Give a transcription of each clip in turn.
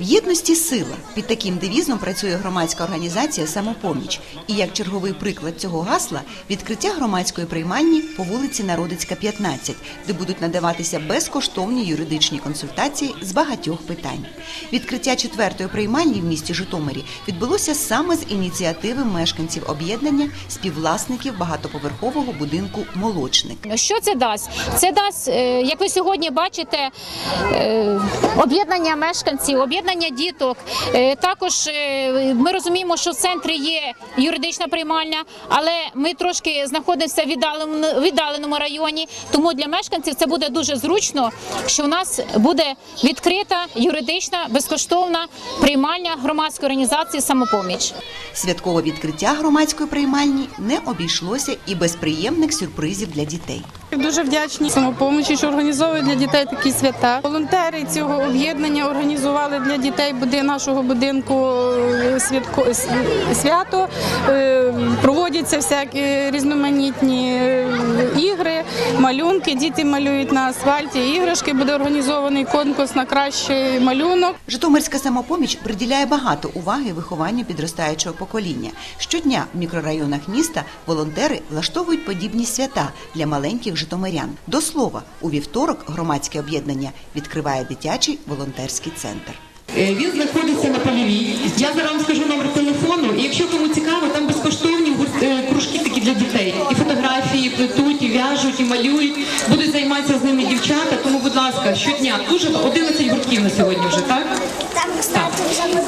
В єдності сила під таким девізом працює громадська організація Самопоміч. І як черговий приклад цього гасла відкриття громадської приймальні по вулиці Народицька, 15, де будуть надаватися безкоштовні юридичні консультації з багатьох питань. Відкриття четвертої приймальні в місті Житомирі відбулося саме з ініціативи мешканців об'єднання співвласників багатоповерхового будинку Молочник. Що це дасть? Це дасть, е, як ви сьогодні бачите, е, об'єднання мешканців, об'єднання діток. Е, Також е, ми розуміємо, що в центрі є юридична приймальня, але ми трошки знаходимося в віддаленому, районі. Тому для мешканців це буде дуже зручно, що у нас буде відкрита юридична безкоштовна приймальня громадської організації самопоміч. Святкове відкриття громадської приймальні не обійшлося і без приємних сюрпризів для дітей. Дуже вдячні самопомочі, що організовують для дітей такі свята. Волонтери цього об'єднання організували для дітей нашого будинку е, святко свято. Е, Проводяться всякі різноманітні е, ігри, малюнки. Діти малюють на асфальті. Іграшки буде організований конкурс на кращий малюнок. Житомирська самопоміч приділяє багато уваги вихованню підростаючого покоління. Щодня в мікрорайонах міста волонтери влаштовують подібні свята для маленьких житомирян. До слова, у вівторок громадське об'єднання відкриває дитячий волонтерський центр. Е, Він знаходиться на польовій. Я зараз вам скажу номер телефону. І якщо кому цікаво, там безкоштовні е, кружки такі для дітей. І фотографії плетуть, і в'яжуть, і малюють. Будуть займатися з ними дівчата. Тому, будь ласка, щодня дуже 11 гуртків на сьогодні вже, так? Так,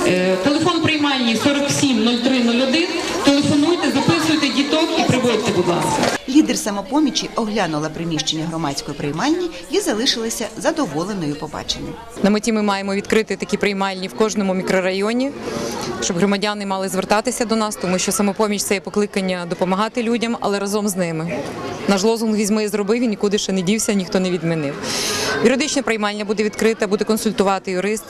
Е, Телефон приймальні 47 0301. Телефонуйте, записуйте діток і приводьте, будь ласка. Лідер самопомічі оглянула приміщення громадської приймальні і залишилася задоволеною побаченим. На меті ми маємо відкрити такі приймальні в кожному мікрорайоні, щоб громадяни мали звертатися до нас, тому що самопоміч це є покликання допомагати людям, але разом з ними. Наш лозунг візьми і зроби, він нікуди ще не дівся, ніхто не відмінив. Юридична приймальня буде відкрита, буде консультувати юрист.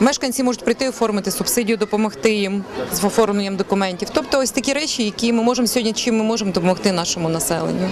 Мешканці можуть прийти оформити субсидію, допомогти їм з оформленням документів. Тобто ось такі речі, які ми можемо сьогодні, чим ми можемо допомогти нашому населенню.